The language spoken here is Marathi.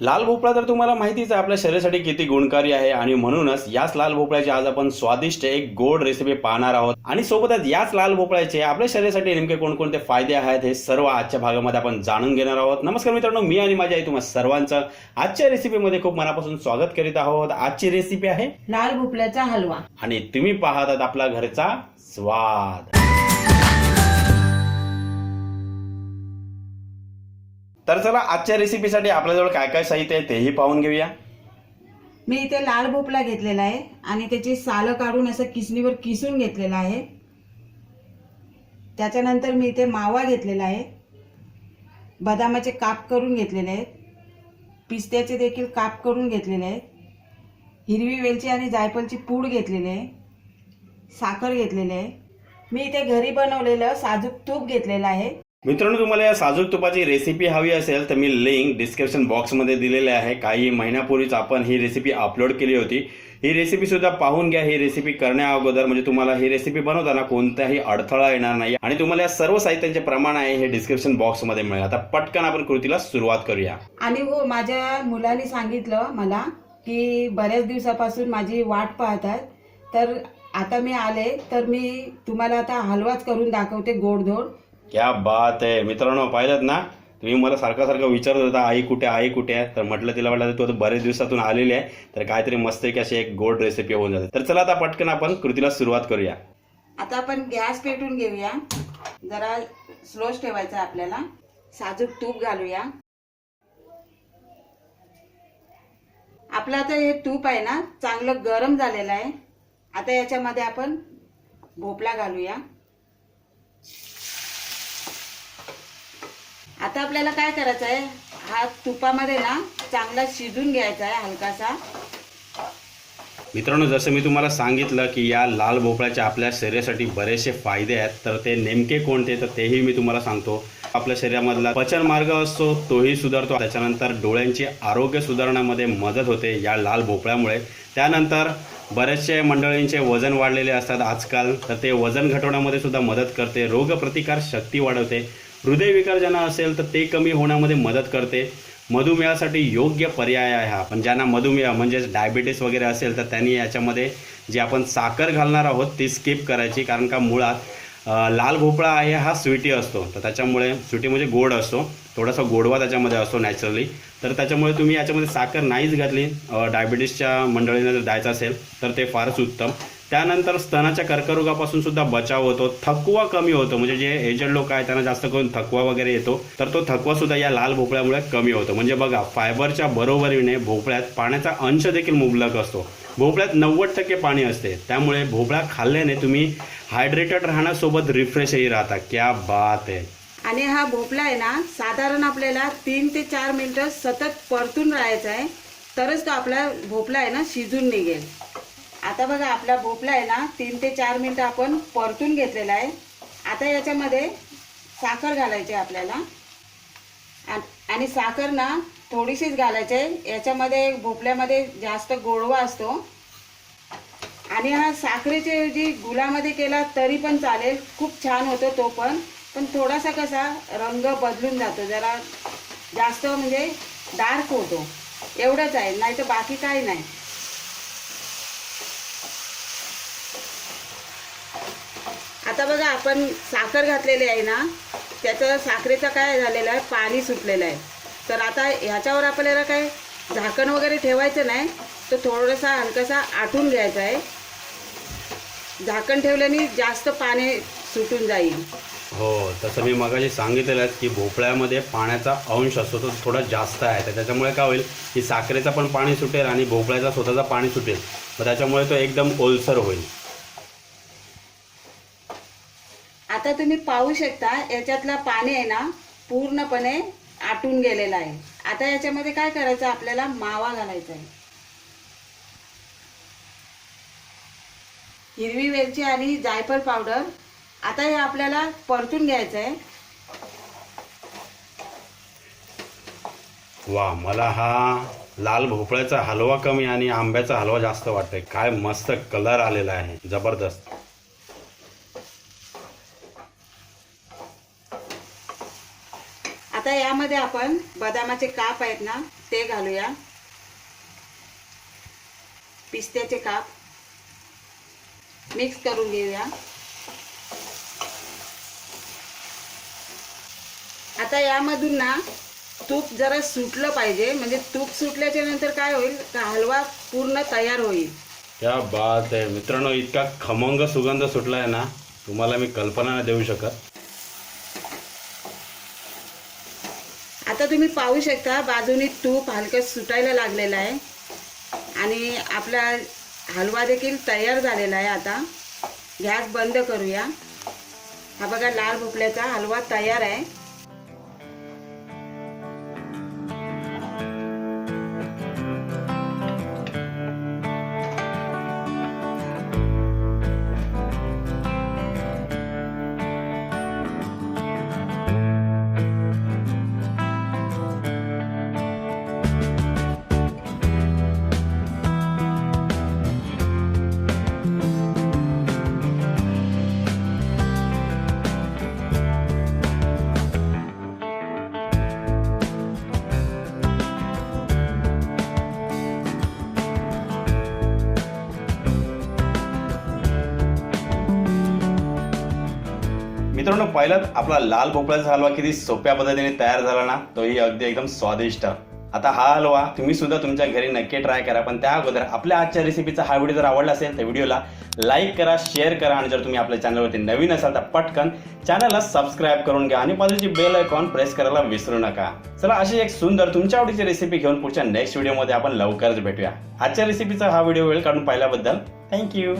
लाल भोपळा तर तुम्हाला माहितीच आहे आपल्या शरीरासाठी किती गुणकारी आहे आणि म्हणूनच याच लाल भोपळ्याची आज आपण स्वादिष्ट एक गोड रेसिपी पाहणार आहोत. आणि सोबतच याच लाल भोपळ्याचे आपल्या शरीरासाठी नेमके कोणकोणते फायदे आहेत हे सर्व आजच्या भागामध्ये आपण जाणून घेणार आहोत. नमस्कार मित्रांनो मी आणि माझी आई तुम्हा सर्वांचं आजच्या रेसिपीमध्ये खूप मनापासून स्वागत करीत आहोत. आजची रेसिपी आहे लाल भोपळ्याचा हलवा. आणि तुम्ही पाहत आहात आपला घरचा स्वाद. तर चला आजच्या रेसिपीसाठी आपल्याजवळ काय काय साहित्य आहे तेही पाहून घेऊया. मी इथे लाल भोपळा घेतलेला आहे आणि त्याची सालं काढून असं किसणीवर किसून घेतलेला आहे. त्याच्यानंतर मी इथे मावा घेतलेला आहे. बदामाचे काप करून घेतलेले आहेत. पिस्त्याचे देखील काप करून घेतलेले आहेत. हिरवी वेलची आणि जायफळची पूड घेतलेली आहे. साखर घेतलेली आहे. मी इथे घरी बनवलेलं साजूक तूप घेतलेलं आहे. मित्रांनो तुम्हाला या साजूक तुपाची रेसिपी हवी असेल तर मी लिंक डिस्क्रिप्शन बॉक्समध्ये दिलेली आहे. काही महिन्यापूर्वीच आपण ही रेसिपी अपलोड केली होती. ही रेसिपी सुद्धा पाहून घ्या. ही रेसिपी करण्या अगोदर म्हणजे तुम्हाला ही रेसिपी बनवताना कोणताही अडथळा येणार नाही. आणि तुम्हाला या सर्व साहित्यांचे प्रमाण आहे हे डिस्क्रिप्शन बॉक्समध्ये मिळेल. आता पटकन आपण कृतीला सुरुवात करूया. आणि हो माझ्या मुलाने सांगितलं मला की बऱ्याच दिवसापासून माझी वाट पाहतात. तर आता मी आले तर मी तुम्हाला आता हलवाच करून दाखवते गोडधोड. क्या बात आहे मित्रांनो पाहिलं ना? तुम्ही मला सारखा सारखं विचारत होता आई कुठे आई कुठे आहे? तर म्हटलं तिला वाटलं तू आता बरेच दिवसातून आलेली आहे तर काहीतरी मस्त की अशी एक गोड रेसिपी होऊन जाते. तर चला आता पटकन आपण कृतीला सुरुवात करूया. आता आपण गॅस पेटून घेऊया. जरा स्लोच ठेवायचा आपल्याला. साजूक तूप घालूया. आपलं आता हे तूप आहे ना चांगलं गरम झालेलं आहे. आता याच्यामध्ये आपण भोपळा घालूया. आता आपल्याला काय करायचं आहे हा तुपामध्ये ना चांगला शिजून घ्यायचा आहे हलकासा. मित्रांनो जसं मी तुम्हाला सांगितलं की या लाल भोपळ्याचे आपल्या शरीरासाठी बरेचसे फायदे आहेत तर ते नेमके कोणते तर तेही मी तुम्हाला सांगतो. आपल्या शरीरामधला पचन मार्ग असतो तोही सुधारतो. त्याच्यानंतर डोळ्यांचे आरोग्य सुधारण्यामध्ये मदत होते या लाल भोपळ्यामुळे. त्यानंतर बरेचसे मंडळींचे वजन वाढलेले असतात आजकाल तर ते वजन घटवण्यामध्ये सुद्धा मदत करते. रोगप्रतिकार शक्ती वाढवते. हृदयविकार ज्यांना असेल तर ते कमी होण्यामध्ये मदत करते. मधुमेहासाठी योग्य पर्याय आहे हा. पण ज्यांना मधुमेह म्हणजेच डायबिटीस वगैरे असेल तर त्यांनी याच्यामध्ये जी आपण साखर घालणार आहोत ती स्किप करायची. कारण का मुळात लाल भोपळा आहे हा स्वीटी असतो. तर त्याच्यामुळे स्वीटी म्हणजे गोड असतो. थोडासा गोडवा त्याच्यामध्ये असतो नॅचरली तर त्याच्यामुळे तुम्ही याच्यामध्ये साखर नाहीच घातली. डायबिटीसच्या मंडळीने जर द्यायचं असेल तर ते फारच उत्तम. त्यानंतर स्तनाच्या कर्करोगापासून सुद्धा बचाव होतो. थकवा कमी होतो. म्हणजे जे एजड लोक आहेत त्यांना जास्त करून थकवा वगैरे येतो. तर तो थकवा सुद्धा या लाल भोपळ्यामुळे कमी होतो. म्हणजे बघा फायबरच्या बरोबरीने भोपळ्यात पाण्याचा अंश देखील मुबलक असतो. भोपळ्यात नव्वद टक्के पाणी असते. त्यामुळे भोपळा खाल्ल्याने तुम्ही हायड्रेटेड राहण्यासोबत रिफ्रेशही राहता. क्या बात आहे. आणि हा भोपळा आहे ना साधारण आपल्याला तीन ते चार मिनिटं सतत परतून राहायचा आहे. तरच तो आपला भोपळा आहे ना शिजून निघेल. आता बघा आपला भोपळा आहे ना तीन ते चार मिनिटं आपण परतून घेतलेला आहे. आता याच्यामध्ये साखर घालायची आहे आपल्याला. आणि साखर ना थोडीशीच घालायची आहे. याच्यामध्ये भोपळ्यामध्ये जास्त गोडवा असतो. आणि हा साखरेचे ऐवजी गुलामध्ये केला तरी पण चालेल. खूप छान होतो तो पण. पण थोडासा कसा रंग बदलून जातो. जरा जास्त म्हणजे डार्क होतो. एवढंच आहे. नाही तर बाकी काही नाही. आता बघा आपण साखर घातलेली आहे ना त्याचं साखरेचं काय झालेलं आहे पाणी सुटलेलं आहे. तर आता ह्याच्यावर आपल्याला काय झाकण वगैरे ठेवायचं नाही तर थोडासा हलकासा आटून घ्यायचा आहे. झाकण ठेवल्याने जास्त पाणी सुटून जाईल. हो तसं मी मगाशी सांगितलेलं आहे की भोपळ्यामध्ये पाण्याचा अंश असतो तो थोडा जास्त आहे. तर त्याच्यामुळे काय होईल की साखरेचं पण पाणी सुटेल आणि भोपळ्याचा स्वतःचा पाणी सुटेल. मग त्याच्यामुळे तो एकदम ओलसर होईल. आता तुम्ही पाहू शकता याच्यातला पाणी आहे ना पूर्णपणे आटून गेलेलं आहे. आता याच्यामध्ये काय करायचं आपल्याला? मावा घालायचा आहे. हिरवी वेलची आणि जायफळ पावडर. आता हे आपल्याला परतून घ्यायचं आहे. वा मला हा लाल भोपळ्याचा हलवा कमी आणि आंब्याचा हलवा जास्त वाटतोय. काय मस्त कलर आलेला आहे. जबरदस्त आता यामध्ये आपण बदामाचे काप आहेत ना ते घालूया. पिस्त्याचे काप. मिक्स करून घेऊया. आता यामधून ना तूप जरा सुटलं पाहिजे. म्हणजे तूप सुटल्याच्या नंतर काय होईल? का हलवा पूर्ण तयार होईल. त्या बात आहे. मित्रांनो इतका खमंग सुगंध सुटला आहे ना तुम्हाला मी कल्पना देऊ शकत. आता तुम्ही पाहू शकता बाजूनी तूप हलकं सुटायला लागलेलं आहे. आणि आपला हलवा देखील तयार झालेला आहे आता. गॅस बंद करूया. हा बघा लाल भोपळ्याचा हलवा तयार आहे. मित्रांनो पहिलाच आपला लाल भोपळ्याचा हलवा किती सोप्या पद्धतीने तयार झाला ना तोही अगदी एकदम स्वादिष्ट. आता हा हलवा तुम्ही सुद्धा तुमच्या घरी नक्की ट्राय करा पण त्या अगोदर आपल्या आजच्या रेसिपीचा हा व्हिडिओ जर आवडला असेल तर व्हिडिओला लाईक करा शेअर करा आणि जर तुम्ही आपल्या चॅनलवरती नवीन असाल तर पटकन चॅनलला सबस्क्राईब करून घ्या आणि बाजूची बेल आयकॉन प्रेस करायला विसरू नका. चला अशी एक सुंदर तुमच्या आवडीची रेसिपी घेऊन पुढच्या नेक्स्ट व्हिडिओमध्ये आपण लवकरच भेटूया. आजच्या रेसिपीचा हा व्हिडिओ वेळ काढून पाहिल्याबद्दल थँक्यू